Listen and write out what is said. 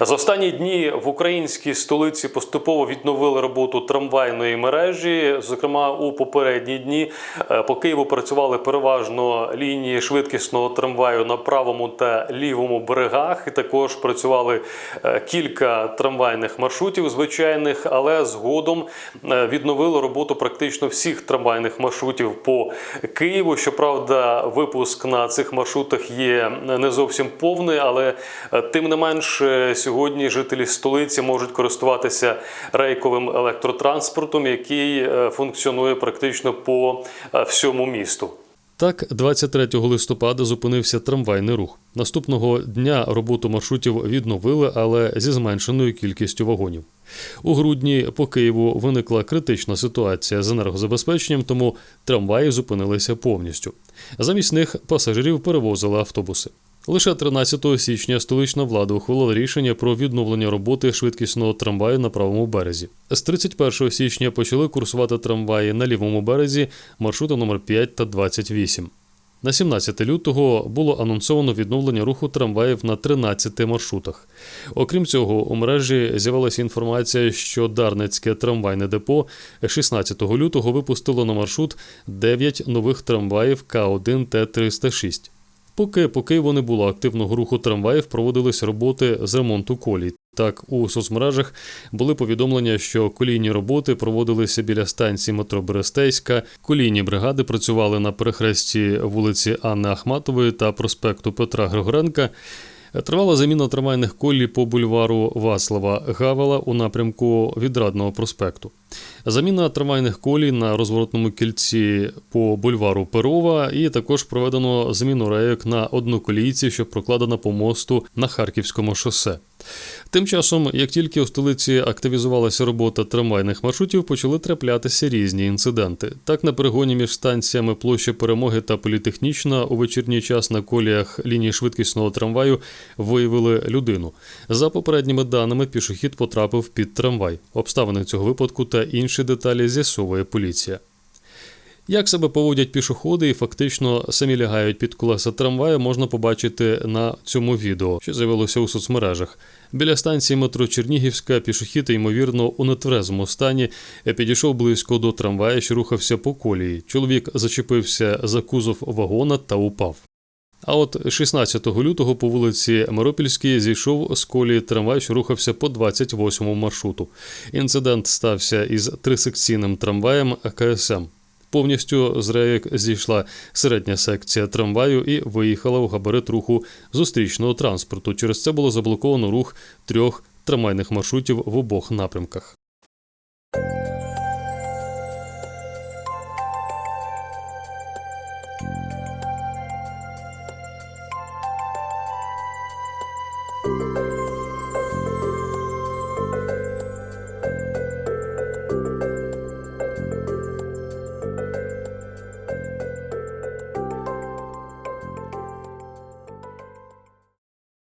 За останні дні в українській столиці поступово відновили роботу трамвайної мережі. Зокрема, у попередні дні е, по Києву працювали переважно лінії швидкісного трамваю на правому та лівому берегах. І також працювали е, кілька трамвайних маршрутів звичайних, але згодом е, відновили роботу практично всіх трамвайних маршрутів по Києву. Щоправда, випуск на цих маршрутах є не зовсім повний, але тим не менш е, сьогодні жителі столиці можуть користуватися рейковим електротранспортом, який е, функціонує практично по е, всьому місту. Так, 23 листопада зупинився трамвайний рух. Наступного дня роботу маршрутів відновили, але зі зменшеною кількістю вагонів. У грудні по Києву виникла критична ситуація з енергозабезпеченням, тому трамваї зупинилися повністю. Замість них пасажирів перевозили автобуси. Лише 13 січня столична влада ухвалила рішення про відновлення роботи швидкісного трамваю на правому березі. З 31 січня почали курсувати трамваї на лівому березі маршрути номер 5 та 28. На 17 лютого було анонсовано відновлення руху трамваїв на 13 маршрутах. Окрім цього, у мережі з'явилася інформація, що Дарницьке трамвайне депо 16 лютого випустило на маршрут 9 нових трамваїв К1 Т306. Поки по Києву не було активного руху трамваїв, проводились роботи з ремонту колій. Так, у соцмережах були повідомлення, що колійні роботи проводилися біля станції метро Берестейська. Колійні бригади працювали на перехресті вулиці Анни Ахматової та проспекту Петра Григоренка. Тривала заміна трамвайних колій по бульвару Васлава Гавела у напрямку Відрадного проспекту. Заміна трамвайних колій на розворотному кільці по бульвару Перова, і також проведено заміну рейок на одноколійці, що прокладена по мосту на Харківському шосе. Тим часом, як тільки у столиці активізувалася робота трамвайних маршрутів, почали траплятися різні інциденти. Так, на перегоні між станціями площа перемоги та політехнічна у вечірній час на коліях лінії швидкісного трамваю виявили людину. За попередніми даними, пішохід потрапив під трамвай. Обставини цього випадку та інші деталі з'ясовує поліція. Як себе поводять пішоходи і фактично самі лягають під колеса трамваю, можна побачити на цьому відео, що з'явилося у соцмережах. Біля станції метро Чернігівська пішохід, ймовірно, у нетверезому стані підійшов близько до трамвая, що рухався по колії. Чоловік зачепився за кузов вагона та упав. А от 16 лютого по вулиці Миропільській зійшов з колії трамвай, що рухався по 28 маршруту. Інцидент стався із трисекційним трамваєм КСМ. Повністю з рейок зійшла середня секція трамваю і виїхала у габарит руху зустрічного транспорту. Через це було заблоковано рух трьох трамвайних маршрутів в обох напрямках.